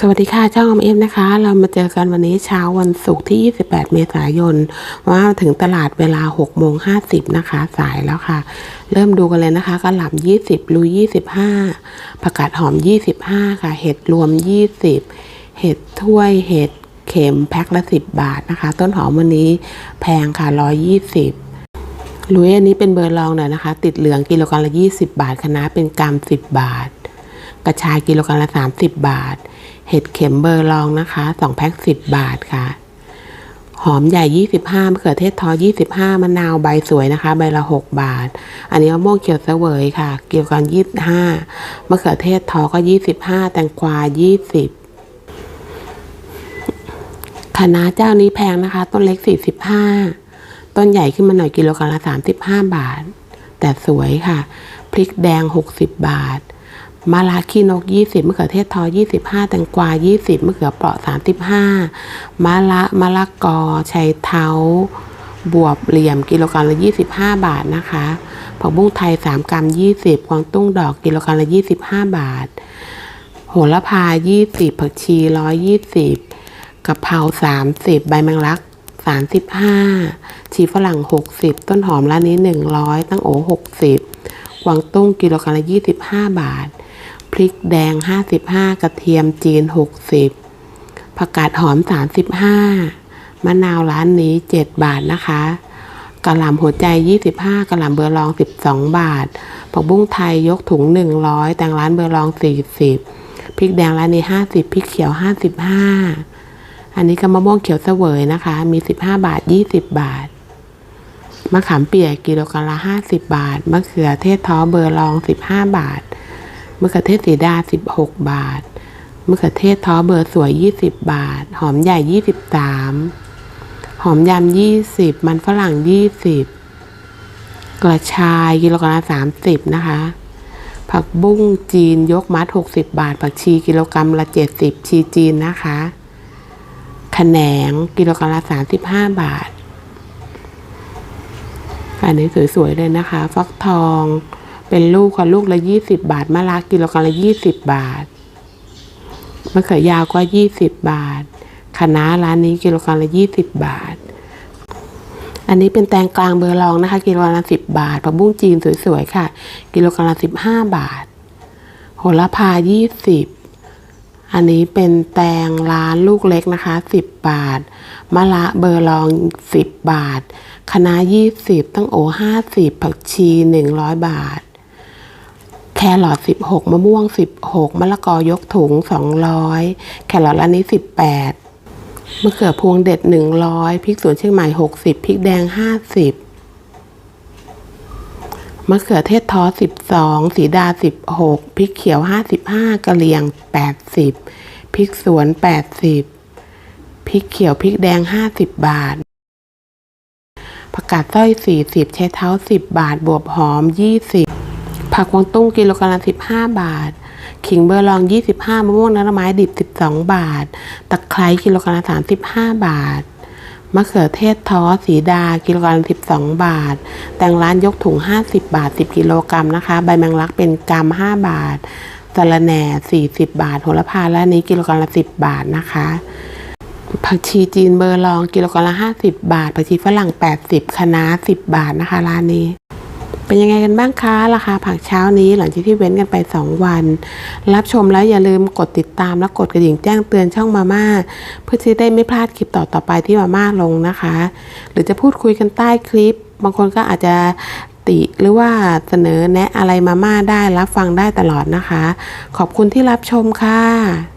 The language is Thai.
สวัสดีค่ะช่องอมเอฟนะคะ เรามาเจอกันวันนี้เช้าวันศุกร์ที่ 28 เมษายน ว่าถึงตลาดเวลา6โมง50 นะคะ สายแล้วค่ะ เริ่มดูกันเลยนะคะกระหล่ำ20 ลู 25 ผักกาดหอม 25 ค่ะ เห็ดรวม 20 เห็ดถ้วยเห็ดเข็มแพ็คละ 10 บาทนะคะ ต้นหอมวันนี้แพงค่ะ 120ลุยอันนี้เป็นเบอร์ลองหน่อยนะคะ ติดเหลืองกิโลกรัมละ 20 บาทคณะเป็นกรัม 10 บาท กระชายกิโลกรัมละ 30 บาท เห็ดเข็มเบอร์ลองนะคะ2แพ็ค10 บาทค่ะ หอมใหญ่ 25มะเขือเทศทอ 25มะนาวใบสวยนะคะ ใบละ 6 บาท อันนี้มะม่วงเขียวเสวยค่ะกิโลกรัม25มะเขือเทศทอก็ 25 แตงกวา 20คะน้าเจ้านี้แพงนะคะ ต้นเล็ก 45 ต้นใหญ่ขึ้นมาหน่อยกิโลกรัมละ 35 บาท แต่สวยค่ะ พริกแดง 60 บาท มะระขี้นก 20มะเขือเทศทอ 25 แตงกวา 20มะเขือเปราะ 35มะละมะละกอชัยเท้า บวบเหลี่ยมกิโลกรัมละ 25 บาทนะคะผักบุ้งไทย 3 กรัม 20กวางตุ้งดอกกิโลกรัมละ 25 บาท โหระพา 20 ผักชี 120กะเพรา 30 ใบแมงลัก 35 ชีฝรั่ง 60 ต้นหอมร้านนี้ 100 ตั้งโอ 60กวางตุ้งกิโลกรัมละ 25 บาท พริกแดง 55 กระเทียมจีน 60 ผักกาดหอม 35 มะนาวร้านนี้ 7 บาทนะคะกระหล่ำหัวใจ 25กระหล่ำเบอร์ลอง 12 บาท ผักบุ้งไทยยกถุง 100 แตงร้านเบอร์ลอง 40 พริกแดงร้านนี้ 50 พริกเขียว 55 อันนี้ก็มะม่วงเขียวเสวยนะคะ มี 15 บาท 20 บาท มะขามเปียกกิโลกรัมละ 50 บาท มะเขือเทศท้อเบอร์ลอง 15 บาท มะเขือเทศสีดา 16 บาทมะเขือเทศท้อเบอร์สวย 20 บาท หอมใหญ่ 23 หอมยำ 20 มันฝรั่ง 20 กระชายกิโลกรัมละ30 นะคะ ผักบุ้งจีนยกมัด 60 บาท ผักชีกิโลกรัมละ 70 ชีจีนนะคะขะแหนงกิโลกรัมละ 35 บาทอันนี้สวยๆเลยนะคะ ฟักทอง เป็นลูกค่ะลูกละ20บาทมะระกิโลกรัมละ20บบาทมะเขือยาวก็20บบาทคะน้าร้านนี้กิโลกรัมละ20บบาท อันนี้เป็นแตงกลางเบอร์ลองนะคะ กิโลกรัมละ10บบาทผักบุ้งจีนสวยๆค่ะ กิโลกรัมละ15บาท โหระพา20อันนี้เป็นแตงร้านลูกเล็กนะคะ10บบาทมะระเบอร์ลอง10บบาทคะน้า20ตั้งโอ50ผักชี100บาท รอท16 มะม่วง 16 มะละกอยกถุง 200 แครอทร้านนี้ 18 มะเขือพวงเด็ด 100 พริกสวนเชียงใหม่ 60 พริกแดง 50 มะเขือเทศท้อ12 สีดา 16 พริกเขียว 55 กะเหรี่ยง 80 พริกสวน 80 พริกเขียวพริกแดง 50 บาทผักกาดสร้อย 40 ใช้เท้า 10 บาท บวบหอม 20 ผักกวางตุ้งกิโลกรัมละ15บาท ขิงเบอร์ลอง25มะม่วงน้ำไม้ดิบ12บาท ตะไคร้กิโลกรัมละ35บาท มะเขือเทศท้อสีดา กิโลกรัมละ12บาท แตงร้านยกถุง50บาท10กิโลกรัมนะคะ ใบแมงลักเป็นกรัม5บาทสะระแหน่40บาท โหระพาและนี้กิโลกรัมละ10บาทนะคะผักชีจีนเบอร์ลองกิโลกรัมละ50บาทผักชีฝรั่ง80คะน้า10บาทนะคะร้านนี้ เป็นยังไงกันบ้างคะ ราคาผักเช้านี้หลังจากที่เว้นกันไป 2 วัน รับชมแล้วอย่าลืมกดติดตามและกดกระดิ่งแจ้งเตือนช่องมาม่าเพื่อที่ได้ไม่พลาดคลิปต่อๆไปที่มาม่าลงนะคะ หรือจะพูดคุยกันใต้คลิป บางคนก็อาจจะติหรือว่าเสนอแนะอะไรมาม่าได้รับฟังได้ตลอดนะคะ ขอบคุณที่รับชมค่ะ